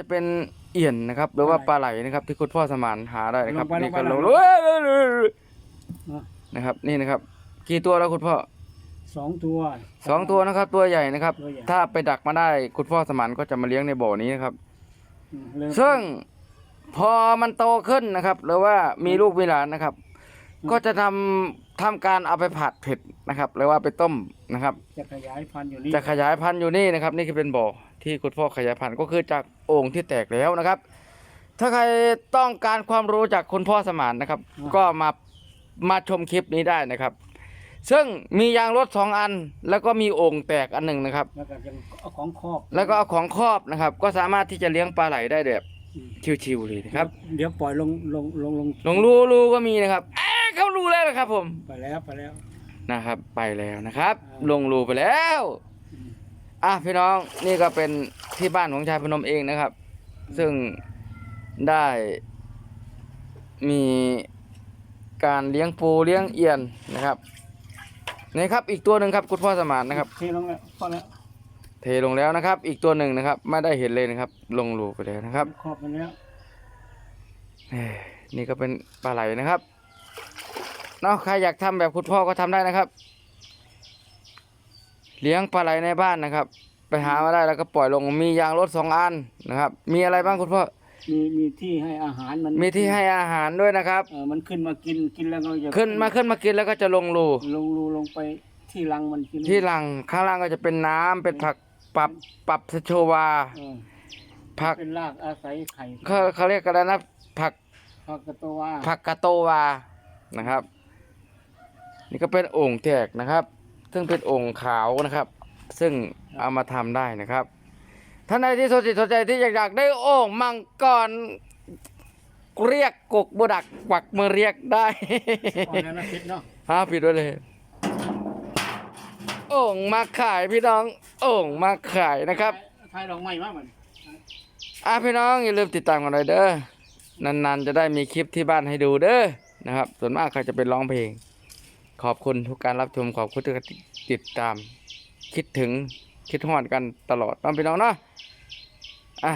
จะเป็นเอี่ยนนะครับหรือว่าปลาไหลนะครับ ที่คุณพ่อสมานหาได้นะครับลงไปนี่ก็ลลงงไปเอ้ยเอ้ยเอ้ยเอ้ยเนอะนะครับ นี่นะครับ กี่ตัวแล้วคุณพ่อสองตัว สองตัวนะครับ ตัวใหญ่นะครับ ตัวใหญ่ ถ้าไปดักมาได้คุณพ่อสมานก็จะมาเลี้ยงในบ่อนี้นะครับ อืมเริ่มซึ่งพอมันโตขึ้นนะครับ หรือว่ามีลูกมีหลานนะครับ ก็จะทำทำการเอาไปผัดเผ็ดนะครับหรือว่าไปต้มนะครับ จะขยายพันธุ์อยู่นี่จะขยายพันธุ์อยู่นี่นะครับ นี่คือเป็นบ่อที่คุณพ่อขยายพันธุ์ก็คือจากโอ่งที่แตกแล้วนะครับ ถ้าใครต้องการความรู้จากคุณพ่อสมานนะครับ ก็มามาชมคลิปนี้ได้นะครับ ซึ่งมียางรถสองอัน แล้วก็มีโอ่งแตกอันหนึ่งนะครับ แล้วก็ยังเอาของครอบแล้วก็เอาของครอบนะครับ ก็สามารถที่จะเลี้ยงปลาไหลได้แบบอืมชิวๆเลยนะครับ เดี๋ยวปล่อยลงลงลงลงลงรูรูก็มีนะครับเอ๊ะเขา รู้แล้วนะครับผม ไปแล้วไปแล้ว นะครับ ไปแล้วนะครับอ่าลงรูไปแล้วอืมอะพี่น้องนี่ก็เป็นที่บ้านของชายพนมเองนะครับ ซึ่งได้มีการเลี้ยงปูเลี้ยงเอียนนะครับนี่ครับอีกตัวหนึ่งครับคุณพ่อสมานนะครับเทลงแล้วพอแล้วเทลงแล้วนะครับ อีกตัวหนึ่งนะครับ ไม่ได้เห็นเลยนะครับ ลงรูไปแล้วนะครับครอบมันแล้วเอ้ยนี่ก็เป็นปลาไหลนะครับ เนาะใครอยากทำแบบคุณพ่อก็ทำได้นะครับ เลี้ยงปลาไหลในบ้านนะครับ ไปหามาได้แล้วก็ปล่อยลงมียางรถสองอันนะครับ มีอะไรบ้างคุณพ่อมีมีที่ให้อาหารมันมีที่ให้อาหารด้วยนะครับเออมันขึ้นมากินกินแล้วก็จะขึ้นมาขึ้นมากินแล้วก็จะลงรูลงรูลงไปที่รังมันกินที่หลังข้างล่างก็จะเป็นน้ำเป็นผักปรับปรับสโชวาเออผักเป็นรากอาศัยไข่เขาเขาเรียกกันนะผักผักกระตัวว่าผักกาโตวานะครับ นี่ก็เป็นโอ่งแตกนะครับ ซึ่งเป็นโอ่งขาวนะครับ ซึ่งเอามาทำได้นะครับท่านใดที่สนใจสนใจที่อยากอยากได้โอ่งมังกรเรียกกกบดักกวักมือเรียกได้ก่อนแล้วนะพิษเนาะฮะปิดไว้เลยโอ่งมาขายพี่น้องโอ่งมาขายนะครับทายดอกไม้มากมันอะพี่น้องอย่าลืมติดตามกันหน่อยเด้อนานๆจะได้มีคลิปที่บ้านให้ดูเด้อนะครับ ส่วนมากเขาจะเป็นร้องเพลง ขอบคุณทุกการรับชมขอบคุณทุกการติดตาม คิดถึงคิดฮอดกันตลอดน้องพี่น้องเนาะอะ